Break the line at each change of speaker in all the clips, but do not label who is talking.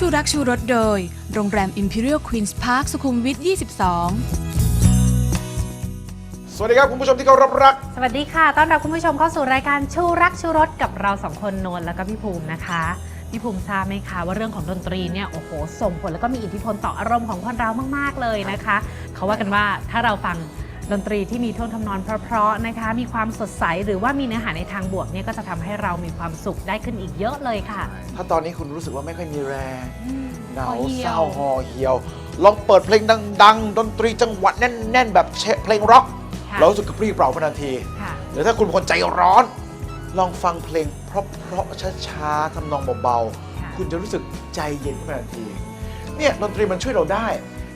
ชูรักชูรสโดย โรงแรม Imperial Queen's Park สุขุมวิท 22
สวัสดีครับคุณผู้ชมที่เคารพรัก
สวัสดีค่ะ ต้อนรับคุณผู้ชมเข้าสู่รายการชูรักชูรสกับเราสองคนนวลแล้วก็พี่ภูมินะคะ พี่ภูมิทราบไหมคะว่าเรื่องของดนตรีเนี่ยโอ้โหส่งผลแล้วก็มีอิทธิพลต่ออารมณ์ของคนเรามาก ๆ เลยนะคะ เขาว่ากันว่าถ้าเราฟัง ดนตรีที่มีท่วงทำนองเพราะๆนะคะ มีความสดใสหรือว่ามีเนื้อหาในทางบวกเนี่ยก็จะทำให้เรามีความสุขได้ขึ้นอีกเยอะเลยค่ะ
ถ้าตอนนี้คุณรู้สึกว่าไม่ค่อยมีแรงเหงา
ห่อเหี่ยว
เศร้าหอเหี่ยว ลองเปิดเพลงดัง ๆ ดนตรีจังหวะแน่น ๆ แบบเชเพลงร็อก
ค่ะ
เรารู้สึกกระปรี้กระเปร่าทันที
ค่ะ
หรือถ้าคุณเป็นคนใจร้อน ลองฟังเพลงเพราะๆช้าๆทำนองเบา
ค่ะ
ๆ คุณจะรู้สึกใจเย็นขึ้นมาทันที เนี่ยดนตรีมันช่วยเราได้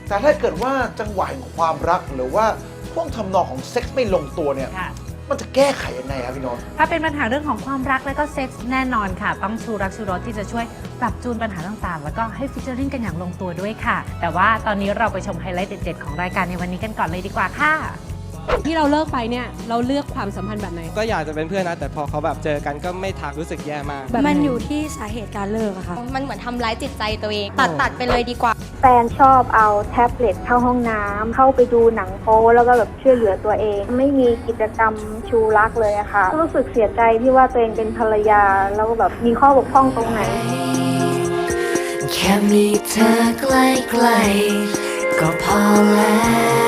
แต่ถ้าเกิดว่าจังหวะแห่งความรักหรือว่า พวกทำนองของเซ็กส์ไม่ลงตัวเนี่ย
ค่ะ
มันจะแก้ไขยังไงครับพี่โนนท์
ถ้าเป็นปัญหาเรื่องของความรักและก็เซ็กส์แน่นอนค่ะ ต้องชูรักชูรสที่จะช่วยปรับจูนปัญหาต่างๆ แล้วก็ให้ฟิชเจอริงกันอย่างลงตัวด้วยค่ะ แต่ว่าตอนนี้เราไปชมไฮไลท์เด็ดๆของรายการในวันนี้กันก่อนเลยดีกว่าค่ะ
ที่เราเลิกไปเนี่ยเราเลือกความสัมพันธ์แบบไหน
ก็อยากจะเป็นเพื่อนนะ แต่พอเขาแบบเจอกันก็ไม่ทักรู้สึกแย่มาก
แบบไหน
มันอยู่ที่สาเหตุการเลิกอะค่ะ
มันเหมือนทำร้ายจิตใจตัวเอง ตัดตัดไปเลยดีกว่า
แฟนชอบเอาแท็บเล็ตเข้าห้องน้ำเข้าไปดูหนังโป๊แล้วก็แบบช่วยเหลือตัวเอง ไม่มีกิจกรรมชูรักเลยอะค่ะ รู้สึกเสียใจที่ว่าตัวเองเป็นภรรยา แล้วก็แบบมีข้อบกพร่องตรงไหน
แค่มีเธอใกล้ๆก็พอแล้ว